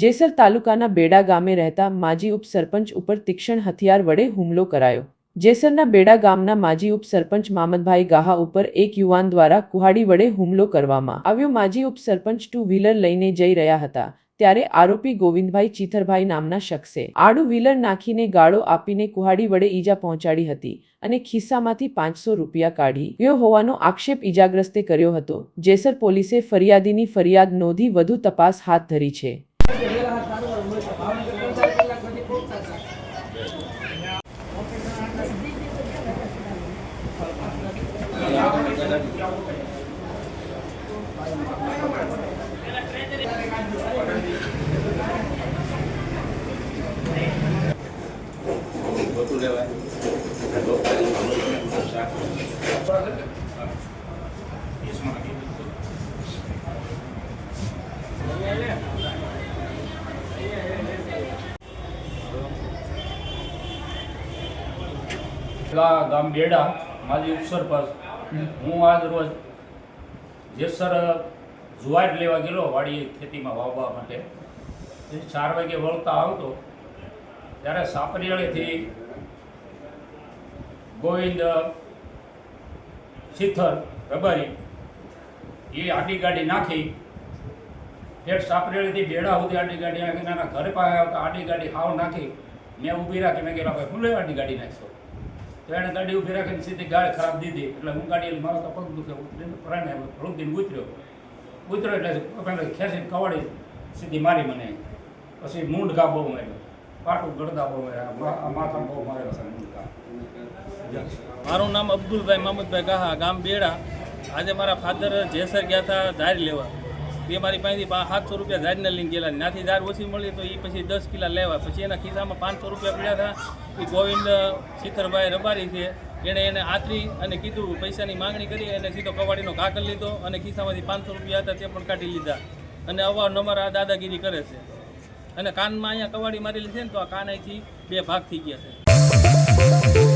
જેસર તાલુકાના બેડા ગામે રહેતા માજી ઉપસરપંચ ઉપર તીક્ષ્ણ હથિયાર વડે હુમલો કરાયો. જેસરના બેડા ગામના માજી ઉપસરપંચ મામદભાઈ ગાહા ઉપર એક યુવાન દ્વારા કુહાડી વડે હુમલો કરવામાં આવ્યો. માજી ઉપસરપંચ ટુ વ્હીલર લઈને જઈ રહ્યા હતા, ત્યારે આરોપી ગોવિંદભાઈ ચીથરભાઈ નામના શખ્સે આડું વ્હીલર નાખીને ગાળો આપીને કુહાડી વડે ઈજા પહોંચાડી હતી અને ખિસ્સામાંથી પાંચસો રૂપિયા કાઢી ગયો હોવાનો આક્ષેપ ઈજાગ્રસ્તે કર્યો હતો. જેસર પોલીસે ફરિયાદીની ફરિયાદ નોંધી વધુ તપાસ હાથ ધરી છે. Yes. પેલા ગામ બેડા માજી ઉપસરપંચ હું આજ રોજ જેસર જુવાર લેવા ગયેલો વાડી ખેતીમાં વાવવા માટે. એ ચાર વાગે વળતા આવતો. ત્યારે સાપરિયાળીથી ગોવિંદ શીથર રબારી એ આડી ગાડી નાખી. ઠેઠ સાપરેલીથી બેડા સુધી આડી ગાડી નાખી નાના ઘરે પાસે આવતા આડી ગાડી હાવ નાખી. મેં ઊભી રાખી. મેં કહેલા ભાઈ હું લેવા આડી ગાડી નાખશો? તો એણે ગાડી ઊભી રાખીને સીધી ગાડી ખરાબ દીધી. એટલે હું ગાડી મારો તો પગ દુખે. ઉતરીને પ્રાણે થોડુંક દિન ઉતર્યો. ઉતર્યો એટલે પહેલાં ખેંચીને કવાડી સીધી મારી મને. પછી મૂંઢકા બહુ માર્યો. પાટું ગળદા બહુ માર્યા. માથા બહુ માર્યો છે મારું નામ અબ્દુલભાઈ મહમદભાઈ ગાહા, ગામ બેડા. આજે મારા ફાધર જેસર ગયા હતા ધારી લેવા. તે મારી પાસેથી સાતસો રૂપિયા ઝાડને લઈને ગયેલા ત્યાંથી ઝાડ ઓછી મળી તો એ પછી દસ કિલા લેવા. પછી એના ખિસ્સામાં પાંચસો રૂપિયા પડ્યા હતા. એ ગોવિંદ શીતરભાઈ રબારી છે. એણે એને આતરી અને કીધું, પૈસાની માંગણી કરી અને સીધો કવાડીનો કાગળ લીધો અને ખિસ્સામાંથી પાંચસો રૂપિયા હતા તે પણ કાઢી લીધા. અને અવારનવાર આ દાદાગીરી કરે છે. અને કાનમાં અહીંયા કવાડી મારેલી છે ને, તો આ કાન અહીંથી બે ભાગ થઈ ગયા છે.